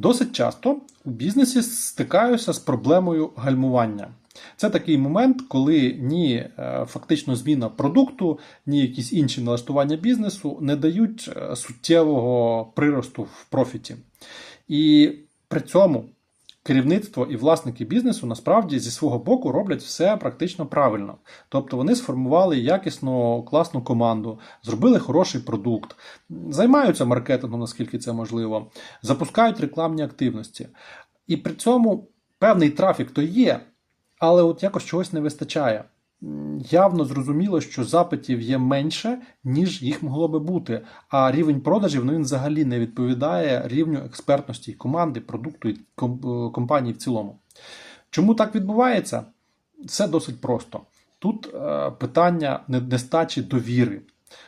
Досить часто у бізнесі стикаюся з проблемою гальмування. Це такий момент, коли ні е, фактично зміна продукту, ні якісь інші налаштування бізнесу не дають е, суттєвого приросту в профіті. І при цьому керівництво і власники бізнесу насправді зі свого боку роблять все практично правильно. Тобто вони сформували якісну класну команду, зробили хороший продукт, займаються маркетингом, наскільки це можливо, запускають рекламні активності. І при цьому певний трафік то є, але от якось чогось не вистачає. Явно зрозуміло, що запитів є менше, ніж їх могло би бути. А рівень продажів ну, він взагалі не відповідає рівню експертності команди, продукту і е, компанії в цілому. Чому так відбувається? Це досить просто. Тут е, питання нестачі довіри,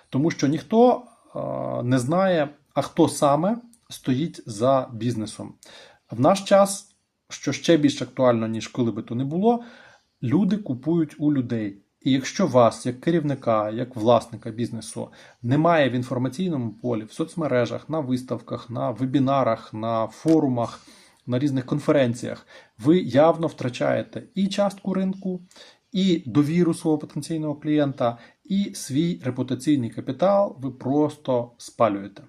тому що ніхто е, не знає, а хто саме стоїть за бізнесом. В наш час, що ще більш актуально, ніж коли би то не було, люди купують у людей. І якщо вас, як керівника, як власника бізнесу, немає в інформаційному полі, в соцмережах, на виставках, на вебінарах, на форумах, на різних конференціях, ви явно втрачаєте і частку ринку, і довіру свого потенційного клієнта, і свій репутаційний капітал ви просто спалюєте.